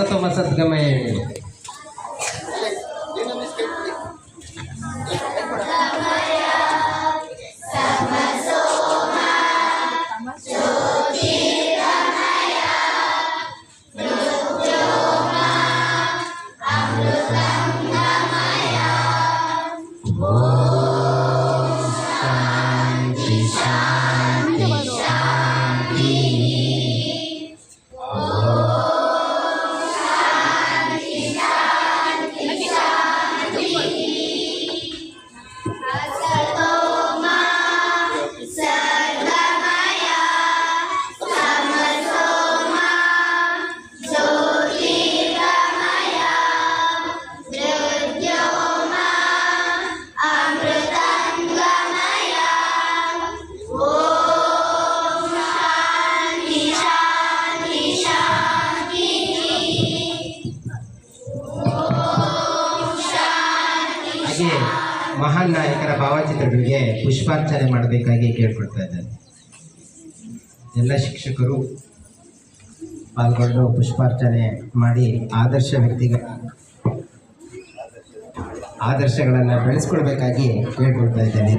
ಮಕ್ಕಳ ಅಸತೋಮ ಸದ್ಗಮಯ ಮಹಾನ್ ನಾಯಕರ ಭಾವಚಿತ್ರಗಳಿಗೆ ಪುಷ್ಪಾರ್ಚನೆ ಮಾಡಬೇಕಾಗಿ ಕೇಳ್ಕೊಡ್ತಾ ಇದ್ದಾರೆ ಎಲ್ಲ ಶಿಕ್ಷಕರು ಪಾಲ್ಗೊಂಡು ಪುಷ್ಪಾರ್ಚನೆ ಮಾಡಿ ಆದರ್ಶ ವ್ಯಕ್ತಿಗಳ ಆದರ್ಶಗಳನ್ನು ಬೆಳೆಸ್ಕೊಳ್ಬೇಕಾಗಿ ಕೇಳ್ಕೊಳ್ತಾ ಇದ್ದೇನೆ.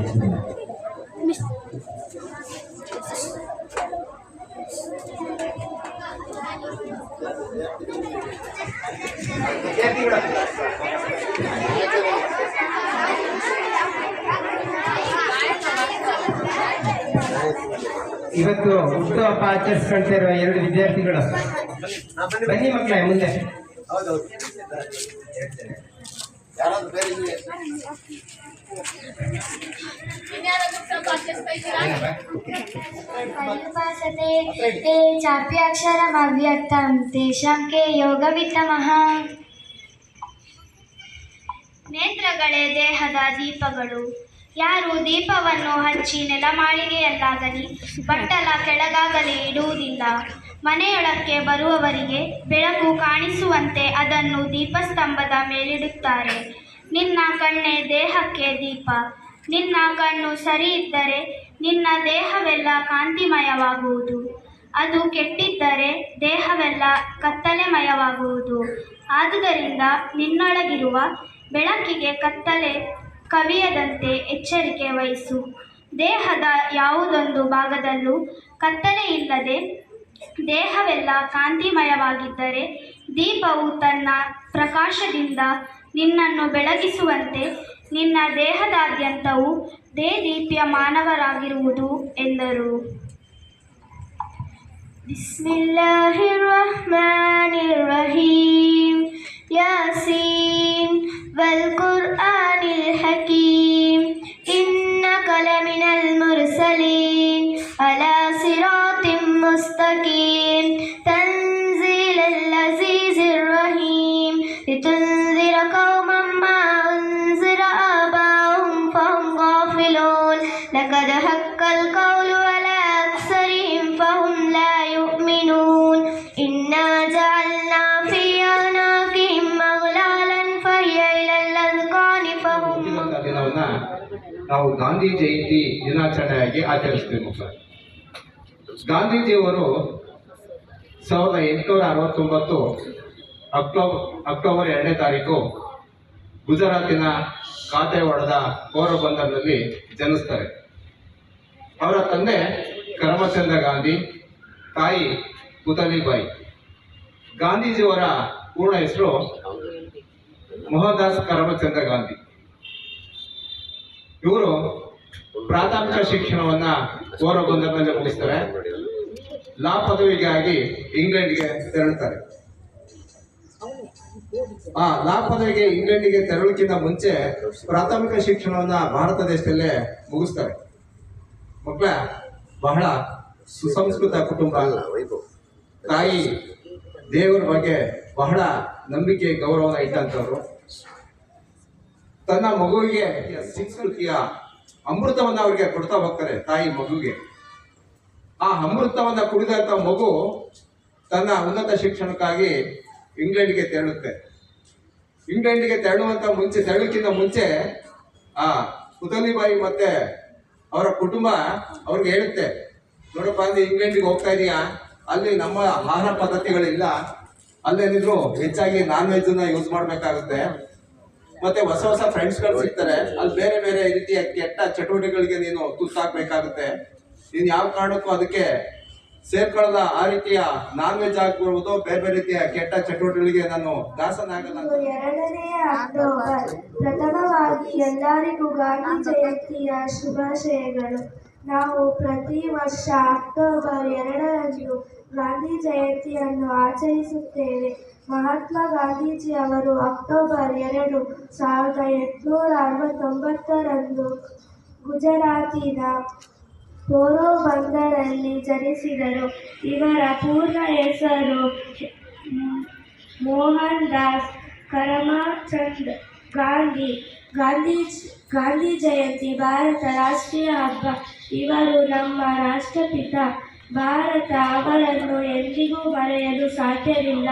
ಇವತ್ತು ಹುಟ್ಟುಹಬ್ಬ ಆಚರಿಸ್ಕೊಳ್ತಾ ಇರುವ ಎರಡು ವಿದ್ಯಾರ್ಥಿಗಳು ಬನ್ನಿ ಮಕ್ಕಳೇ ಮುಂದೆ उपासते ते चाप्याक्षरमव्यक्तं तेषां के ಯೋಗವಿತ್ತಮಃ ನೇತ್ರಗಳೇ ದೇಹದ ದೀಪಗಳು ಯಾರು ದೀಪವನ್ನು ಹಚ್ಚಿ ನೆಲಮಾಳಿಗೆಯಲ್ಲಾಗಲಿ ಬಟ್ಟಲ ಕೆಳಗಾಗಲಿ ಇಡುವುದಿಲ್ಲ. ಮನೆಯೊಳಕ್ಕೆ ಬರುವವರಿಗೆ ಬೆಳಕು ಕಾಣಿಸುವಂತೆ ಅದನ್ನು ದೀಪಸ್ತಂಭದ ಮೇಲಿಡುತ್ತಾರೆ. ನಿನ್ನ ಕಣ್ಣೇ ದೇಹಕ್ಕೆ ದೀಪ. ನಿನ್ನ ಕಣ್ಣು ಸರಿ ಇದ್ದರೆ ನಿನ್ನ ದೇಹವೆಲ್ಲ ಕಾಂತಿಮಯವಾಗುವುದು. ಅದು ಕೆಟ್ಟಿದ್ದರೆ ದೇಹವೆಲ್ಲ ಕತ್ತಲೆಮಯವಾಗುವುದು. ಆದುದರಿಂದ ನಿನ್ನೊಳಗಿರುವ ಬೆಳಕಿಗೆ ಕತ್ತಲೆ ಕವಿಯದಂತೆ ಎಚ್ಚರಿಕೆ ವಹಿಸು. ದೇಹದ ಯಾವುದೊಂದು ಭಾಗದಲ್ಲೂ ಕತ್ತಲೆ ಇಲ್ಲದೆ ದೇಹವೆಲ್ಲ ಕಾಂತಿಮಯವಾಗಿದ್ದರೆ ದೀಪವು ತನ್ನ ಪ್ರಕಾಶದಿಂದ ನಿನ್ನನ್ನು ಬೆಳಗಿಸುವಂತೆ ನಿನ್ನ ದೇಹದಾದ್ಯಂತವು ದೇದೀಪ್ಯಮಾನವರಾಗಿರುವುದು ಎಂದರು. ಬಿಸ್ಮಿಲ್ಲಾಹಿರ್ ರಹೀಮ್ ಯಾಸೀನ್. والقرآن الحکیم ನಾವು ಗಾಂಧಿ ಜಯಂತಿ ದಿನಾಚರಣೆಯಾಗಿ ಆಚರಿಸ್ತೀವಿ ಸರ್ ಗಾಂಧೀಜಿಯವರು ಸಾವಿರದ ಎಂಟುನೂರ ಅರವತ್ತೊಂಬತ್ತು ಅಕ್ಟೋಬರ್ ಅಕ್ಟೋಬರ್ ಎರಡನೇ ತಾರೀಕು ಗುಜರಾತಿನ ಕಾತೆವಾಡದ ಪೋರಬಂದರ್ನಲ್ಲಿ ಜನಿಸ್ತಾರೆ. ಅವರ ತಂದೆ ಕರಮಚಂದ್ರ ಗಾಂಧಿ, ತಾಯಿ ಪುತಲಿಬಾಯಿ ಗಾಂಧೀಜಿಯವರ ಪೂರ್ಣ ಹೆಸರು ಮೋಹನ್ದಾಸ್ ಕರಮಚಂದ್ರ ಗಾಂಧಿ. ಇವರು ಪ್ರಾಥಮಿಕ ಶಿಕ್ಷಣವನ್ನ ಪೋರಬಂದರ್ನಲ್ಲಿ ಮುಗಿಸ್ತಾರೆ. ಲಾ ಪದವಿಗಾಗಿ ಇಂಗ್ಲೆಂಡ್ಗೆ ತೆರಳುತ್ತಾರೆ. ಆ, ಲಾ ಪದವಿಗೆ ಇಂಗ್ಲೆಂಡಿಗೆ ತೆರಳಕ್ಕಿಂತ ಮುಂಚೆ ಪ್ರಾಥಮಿಕ ಶಿಕ್ಷಣವನ್ನ ಭಾರತ ದೇಶದಲ್ಲೇ ಮುಗಿಸ್ತಾರೆ. ಮಕ್ಕಳ ಬಹಳ ಸುಸಂಸ್ಕೃತ ಕುಟುಂಬ ಅಲ್ಲ. ತಾಯಿ ದೇವರ ಬಗ್ಗೆ ಬಹಳ ನಂಬಿಕೆ ಗೌರವ ಇಟ್ಟಂತವ್ರು ತನ್ನ ಮಗುವಿಗೆ ಸಂಸ್ಕೃತಿಯ ಅಮೃತವನ್ನ ಅವರಿಗೆ ಕೊಡ್ತಾ ಹೋಗ್ತಾರೆ ತಾಯಿ ಮಗುವಿಗೆ. ಆ ಅಮೃತವನ್ನ ಕುಡಿದಂತ ಮಗು ತನ್ನ ಉನ್ನತ ಶಿಕ್ಷಣಕ್ಕಾಗಿ ಇಂಗ್ಲೆಂಡ್ಗೆ ತೆರಳುತ್ತೆ. ಇಂಗ್ಲೆಂಡ್ಗೆ ತೆರಳುವಂತ ಮುಂಚೆ, ತೆರಳಕ್ಕಿಂತ ಮುಂಚೆ ಆ ಪುತಲಿಬಾಯಿ ಮತ್ತೆ ಅವರ ಕುಟುಂಬ ಅವ್ರಿಗೆ ಹೇಳುತ್ತೆ, ನೋಡಪ್ಪ ಅಂದ್ರೆ ಇಂಗ್ಲೆಂಡಿಗೆ ಹೋಗ್ತಾ ಇದೀಯಾ? ಅಲ್ಲಿ ನಮ್ಮ ಆಹಾರ ಪದ್ಧತಿಗಳಿಲ್ಲ. ಅಲ್ಲೇನಿದ್ರು ಹೆಚ್ಚಾಗಿ ನಾನ್ ವೆಜ್ ಯೂಸ್ ಮಾಡ್ಬೇಕಾಗುತ್ತೆ. ಮತ್ತೆ ಹೊಸ ಹೊಸ ಫ್ರೆಂಡ್ಸ್ಗಳು ಸಿಗ್ತಾರೆ. ಅಲ್ಲಿ ಬೇರೆ ಬೇರೆ ರೀತಿಯ ಕೆಟ್ಟ ಚಟುವಟಿಕೆಗಳಿಗೆ ನೀನು ತುತ್ತಾಕ್ಬೇಕಾಗುತ್ತೆ. ನೀನ್ ಯಾವ ಕಾರಣಕ್ಕೂ ಅದಕ್ಕೆ ಸೇರ್ಕೊಳ್ಳದ ಆ ರೀತಿಯ ನಾನ್ ವೆಜ್ ಆಗ್ಬಿಡ್ಬೋದು ಬೇರೆ ಬೇರೆ ರೀತಿಯ ಕೆಟ್ಟ ಚಟುವಟಿಕೆಗಳಿಗೆ ನಾನು ದಾಸನಾಗಲ್ಲ ಅಂತ. ಎರಡನೇ ಅಕ್ಟೋಬರ್ ಪ್ರಥಮವಾಗಿ ಎಲ್ಲರಿಗೂ ಗಾಂಧಿ ಜಯಂತಿಯ ಶುಭಾಶಯಗಳು. ನಾವು ಪ್ರತಿ ವರ್ಷ ಅಕ್ಟೋಬರ್ ಎರಡರಂದು ಗಾಂಧಿ ಜಯಂತಿಯನ್ನು ಆಚರಿಸುತ್ತೇವೆ. ಮಹಾತ್ಮ ಗಾಂಧೀಜಿ ಅವರು ಅಕ್ಟೋಬರ್ ಎರಡು ಸಾವಿರದ ಎಂಟುನೂರ ಅರವತ್ತೊಂಬತ್ತರಂದು ಗುಜರಾತಿನ ಪೋರೋಬಂದರಲ್ಲಿ ಜನಿಸಿದರು. ಇವರ ಪೂರ್ಣ ಹೆಸರು ಮೋಹನ್ ದಾಸ್ ಕರಮಚಂದ್. ಗಾಂಧಿ ಗಾಂಧಿ ಗಾಂಧಿ ಜಯಂತಿ, ಭಾರತ ರಾಷ್ಟ್ರೀಯ ಹಬ್ಬ. ಇವರು ನಮ್ಮ ರಾಷ್ಟ್ರಪಿತ. ಭಾರತ ಅವರನ್ನು ಎಂದಿಗೂ ಮರೆಯಲು ಸಾಧ್ಯವಿಲ್ಲ.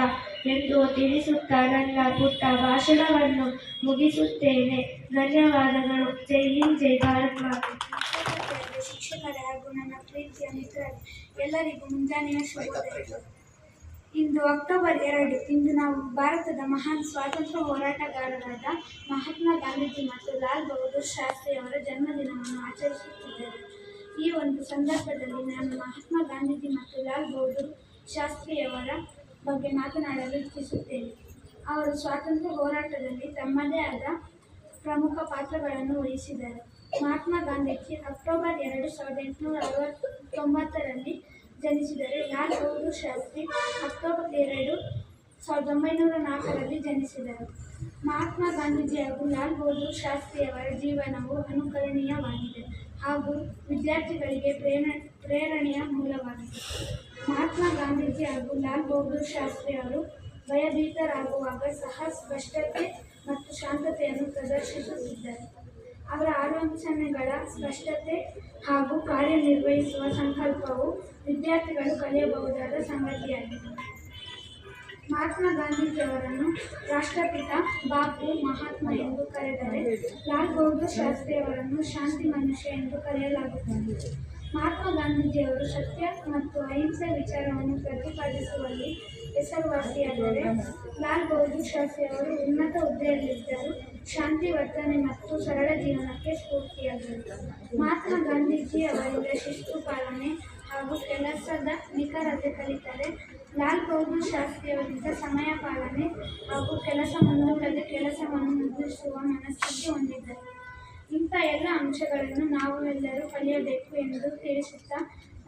ಎಂದು ತಿಳಿಸುತ್ತಾ ನನ್ನ ಪುಟ್ಟ ಭಾಷಣವನ್ನು ಮುಗಿಸುತ್ತೇನೆ. ಧನ್ಯವಾದಗಳು. ಜೈ ಹಿಂದ್, ಜೈ ಭಾರತ್ ಮಾತೆ. ಶಿಕ್ಷಕರೇ ಹಾಗೂ ನನ್ನ ಪ್ರೀತಿಯ ಮಿತ್ರರೇ, ಎಲ್ಲರಿಗೂ ಮುಂಜಾನೆಯ ಶುಭೋದಯಗಳು. ಇಂದು ಅಕ್ಟೋಬರ್ ಎರಡು, ಇಂದು ನಾವು ಭಾರತದ ಮಹಾನ್ ಸ್ವಾತಂತ್ರ್ಯ ಹೋರಾಟಗಾರರಾದ ಮಹಾತ್ಮ ಗಾಂಧೀಜಿ ಮತ್ತು ಲಾಲ್ ಬಹದ್ದೂರ್ ಶಾಸ್ತ್ರಿಯವರ ಜನ್ಮದಿನವನ್ನು ಆಚರಿಸುತ್ತಿದ್ದೇವೆ. ಈ ಒಂದು ಸಂದರ್ಭದಲ್ಲಿ ನಾನು ಮಹಾತ್ಮ ಗಾಂಧೀಜಿ ಮತ್ತು ಲಾಲ್ ಬಹದ್ದೂರ್ ಶಾಸ್ತ್ರಿಯವರ ಬಗ್ಗೆ ಮಾತನಾಡಲು ಇಚ್ಛಿಸುತ್ತೇನೆ. ಅವರು ಸ್ವಾತಂತ್ರ್ಯ ಹೋರಾಟದಲ್ಲಿ ತಮ್ಮದೇ ಆದ ಪ್ರಮುಖ ಪಾತ್ರಗಳನ್ನು ವಹಿಸಿದರು. ಮಹಾತ್ಮ ಗಾಂಧೀಜಿ ಅಕ್ಟೋಬರ್ ಎರಡು ಸಾವಿರದ ಎಂಟುನೂರ ಅರವತ್ತೊಂಬತ್ತರಲ್ಲಿ ಜನಿಸಿದರೆ. ಲಾಲ್ ಬಹದ್ದೂರ್ ಶಾಸ್ತ್ರಿ ಅಕ್ಟೋಬರ್ ಎರಡು ಸಾವಿರದ ಒಂಬೈನೂರ ನಾಲ್ಕರಲ್ಲಿ ಜನಿಸಿದರು. ಮಹಾತ್ಮ ಗಾಂಧೀಜಿ ಹಾಗೂ ಲಾಲ್ ಬಹದ್ದೂರ್ ಶಾಸ್ತ್ರಿಯವರ ಜೀವನವು ಅನುಕರಣೀಯವಾಗಿದೆ ಹಾಗೂ ವಿದ್ಯಾರ್ಥಿಗಳಿಗೆ ಪ್ರೇರ ಪ್ರೇರಣೆಯ ಮೂಲವಾಗಿದೆ. ಮಹಾತ್ಮ ಗಾಂಧೀಜಿ ಹಾಗೂ ಲಾಲ್ ಬಹದ್ದೂರ್ ಶಾಸ್ತ್ರಿ ಅವರು ಭಯಭೀತರಾಗುವಾಗ ಸಹ ಸ್ಪಷ್ಟತೆ ಮತ್ತು ಶಾಂತತೆಯನ್ನು ಪ್ರದರ್ಶಿಸುತ್ತಿದ್ದಾರೆ. ಅವರ ಆಲೋಚನೆಗಳ ಸ್ಪಷ್ಟತೆ ಹಾಗೂ ಕಾರ್ಯನಿರ್ವಹಿಸುವ ಸಂಕಲ್ಪವು ವಿದ್ಯಾರ್ಥಿಗಳು ಕಲಿಯಬಹುದಾದ ಸಂಗತಿಯಾಗಿದೆ. ಮಹಾತ್ಮ ಗಾಂಧೀಜಿಯವರನ್ನು ರಾಷ್ಟ್ರಪಿತ ಬಾಪು ಮಹಾತ್ಮ ಎಂದು ಕರೆದರೆ ಲಾಲ್ ಬಹದ್ದೂರ್ ಶಾಸ್ತ್ರಿ ಅವರನ್ನು ಶಾಂತಿ ಮನುಷ್ಯ ಎಂದು ಕರೆಯಲಾಗುತ್ತದೆ. ಮಹಾತ್ಮ ಗಾಂಧೀಜಿಯವರು ಸತ್ಯ ಮತ್ತು ಅಹಿಂಸೆ ವಿಚಾರವನ್ನು ಪ್ರತಿಪಾದಿಸುವಲ್ಲಿ ಹೆಸರುವಾಸಿಯಾದರೆ ಲಾಲ್ ಬಹದ್ದೂರ್ ಶಾಸ್ತ್ರಿ ಅವರು ಉನ್ನತ ಹುದ್ದೆಯಲ್ಲಿದ್ದರು. ಶಾಂತಿ, ವರ್ತನೆ ಮತ್ತು ಸರಳ ಜೀವನಕ್ಕೆ ಸ್ಫೂರ್ತಿಯಾದರು. ಮಹಾತ್ಮ ಗಾಂಧೀಜಿ ಅವರಿಂದ ಶಿಸ್ತು, ಪಾಲನೆ ಹಾಗೂ ಕೆಲಸದ ನಿಖರತೆ ಕಲಿತರೆ ಲಾಲ್ ಬಹದ್ದೂರ್ ಶಾಸ್ತ್ರಿಯವರಿಂದ ಸಮಯ, ಪಾಲನೆ ಹಾಗೂ ಕೆಲಸ ಮುಂದೂಡದೆ ಕೆಲಸವನ್ನು ಮುಗಿಸುವ ಮನಸ್ಥಿತಿ ಹೊಂದಿದ್ದರು. ಎಲ್ಲ ಅಂಶಗಳನ್ನು ನಾವು ಎಲ್ಲರೂ ಕಲಿಯಬೇಕು ಎಂದು ತಿಳಿಸುತ್ತಾ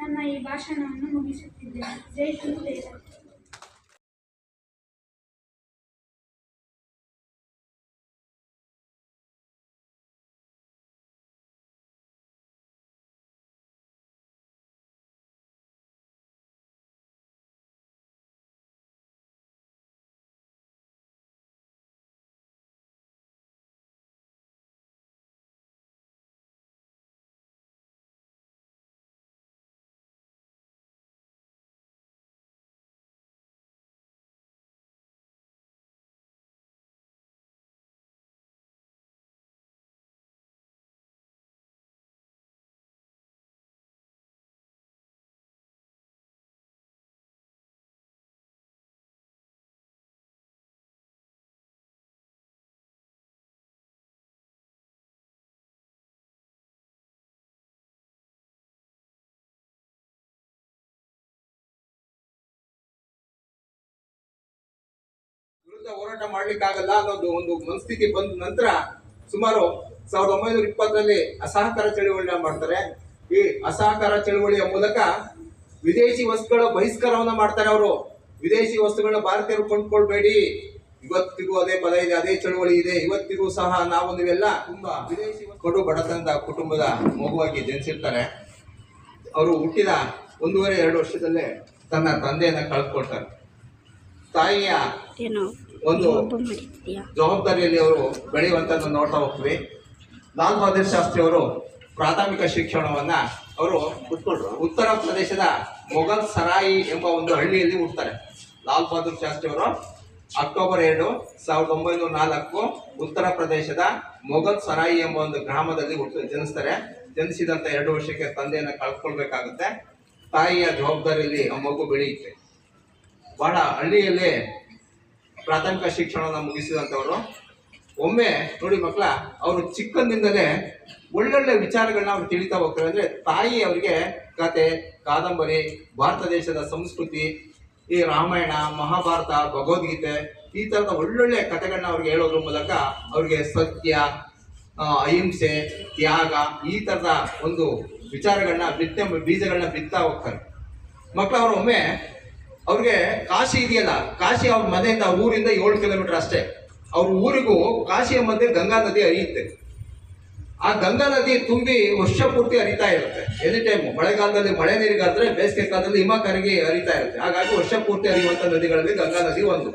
ನನ್ನ ಈ ಭಾಷಣವನ್ನು ಮುಗಿಸುತ್ತಿದ್ದೇನೆ. ಜೈ ಹಿಂದ್ ಜೈ ವಿರುದ್ಧ ಹೋರಾಟ ಮಾಡ್ಲಿಕ್ಕಾಗಲ್ಲ ಅನ್ನೋದು ಒಂದು ಮನಸ್ಥಿತಿ ಬಂದ ನಂತರ ಸುಮಾರು ಸಾವಿರದ ಒಂಬೈನೂರ ಇಪ್ಪತ್ತರಲ್ಲಿ ಅಸಹಕಾರ ಚಳವಳಿನ ಮಾಡ್ತಾರೆ. ಈ ಅಸಹಕಾರ ಚಳುವಳಿಯ ಮೂಲಕ ವಿದೇಶಿ ವಸ್ತುಗಳ ಬಹಿಷ್ಕಾರವನ್ನ ಮಾಡ್ತಾರೆ ಅವರು. ವಿದೇಶಿ ವಸ್ತುಗಳನ್ನ ಭಾರತೀಯರು ಕೊಂಡ್ಕೊಳ್ಬೇಡಿ. ಇವತ್ತಿಗೂ ಅದೇ ಪದ ಇದೆ, ಅದೇ ಚಳುವಳಿ ಇದೆ. ಇವತ್ತಿಗೂ ಸಹ ನಾವು ನೀವೆಲ್ಲ ತುಂಬಾ ವಿದೇಶಿ ಕೊಡು ಬಡತನದ ಕುಟುಂಬದ ಮಗುವಾಗಿ ಜನಿಸಿರ್ತಾರೆ. ಅವರು ಹುಟ್ಟಿದ ಒಂದೂವರೆ ಎರಡು ವರ್ಷದಲ್ಲೇ ತನ್ನ ತಂದೆಯನ್ನ ಕಳ್ಕೊಳ್ತಾರೆ. ತಾಯಿಯ ಒಂದು ಜವಾಬ್ದಾರಿಯಲ್ಲಿ ಅವರು ಬೆಳೆಯುವಂತದ್ದು ನೋಡ್ತಾ ಹೋಗ್ತೀವಿ. ಲಾಲ್ ಬಹದ್ದೂರ್ ಶಾಸ್ತ್ರಿ ಅವರು ಪ್ರಾಥಮಿಕ ಶಿಕ್ಷಣವನ್ನ ಅವರು ಉತ್ತರ ಪ್ರದೇಶದ ಮೊಘಲ್ ಸರಾಯಿ ಎಂಬ ಒಂದು ಹಳ್ಳಿಯಲ್ಲಿ ಹುಡ್ತಾರೆ. ಲಾಲ್ ಬಹದ್ದೂರ್ ಶಾಸ್ತ್ರಿ ಅವರು ಅಕ್ಟೋಬರ್ ಎರಡು ಸಾವಿರದ ಒಂಬೈನೂರ ನಾಲ್ಕು ಉತ್ತರ ಪ್ರದೇಶದ ಮೊಘಲ್ ಸರಾಯಿ ಎಂಬ ಒಂದು ಗ್ರಾಮದಲ್ಲಿ ಹುಟ್ಟು ಜನಿಸ್ತಾರೆ. ಜನಿಸಿದಂಥ ಎರಡು ವರ್ಷಕ್ಕೆ ತಂದೆಯನ್ನು ಕಳ್ಕೊಳ್ಬೇಕಾಗುತ್ತೆ. ತಾಯಿಯ ಜವಾಬ್ದಾರಿಯಲ್ಲಿ ಆ ಮಗು ಬೆಳೆಯುತ್ತೆ. ಬಹಳ ಹಳ್ಳಿಯಲ್ಲಿ ಪ್ರಾಥಮಿಕ ಶಿಕ್ಷಣವನ್ನು ಮುಗಿಸಿದಂಥವರು. ಒಮ್ಮೆ ನೋಡಿ ಮಕ್ಕಳ, ಅವರು ಚಿಕ್ಕಂದಿಂದಲೇ ಒಳ್ಳೊಳ್ಳೆ ವಿಚಾರಗಳನ್ನ ಅವ್ರು ತಿಳಿತಾ ಹೋಗ್ತಾರೆ. ಅಂದರೆ ತಾಯಿ ಅವರಿಗೆ ಕತೆ, ಕಾದಂಬರಿ, ಭಾರತ ದೇಶದ ಸಂಸ್ಕೃತಿ, ಈ ರಾಮಾಯಣ, ಮಹಾಭಾರತ, ಭಗವದ್ಗೀತೆ ಈ ಥರದ ಒಳ್ಳೊಳ್ಳೆ ಕಥೆಗಳನ್ನ ಅವ್ರಿಗೆ ಹೇಳೋದ್ರ ಮೂಲಕ ಅವ್ರಿಗೆ ಸತ್ಯ ಅಹಿಂಸೆ, ತ್ಯಾಗ ಈ ಥರದ ಒಂದು ವಿಚಾರಗಳನ್ನ ಬಿತ್ತ ಬೀಜಗಳನ್ನ ಬಿತ್ತಾ ಹೋಗ್ತಾರೆ. ಮಕ್ಕಳು ಅವರು ಒಮ್ಮೆ ಅವ್ರಿಗೆ ಕಾಶಿ ಇದೆಯಲ್ಲ, ಕಾಶಿ ಅವ್ರ ಮನೆಯಿಂದ ಊರಿಂದ ಏಳು ಕಿಲೋಮೀಟರ್ ಅಷ್ಟೇ. ಅವ್ರ ಊರಿಗೂ ಕಾಶಿಯ ಮಧ್ಯೆ ಗಂಗಾ ನದಿ ಹರಿಯುತ್ತೆ. ಆ ಗಂಗಾ ನದಿ ತುಂಬಿ ವರ್ಷ ಪೂರ್ತಿ ಹರಿತಾ ಇರುತ್ತೆ. ಎನಿ ಟೈಮ್ ಮಳೆಗಾಲದಲ್ಲಿ ಮಳೆ ನೀರಿಗಾದ್ರೆ, ಬೇಸಿಗೆ ಕಾಲದಲ್ಲಿ ಹಿಮ ಕರಗಿ ಹರಿತಾ ಇರುತ್ತೆ. ಹಾಗಾಗಿ ವರ್ಷ ಪೂರ್ತಿ ಹರಿಯುವಂತ ನದಿಗಳಲ್ಲಿ ಗಂಗಾ ನದಿ ಒಂದು.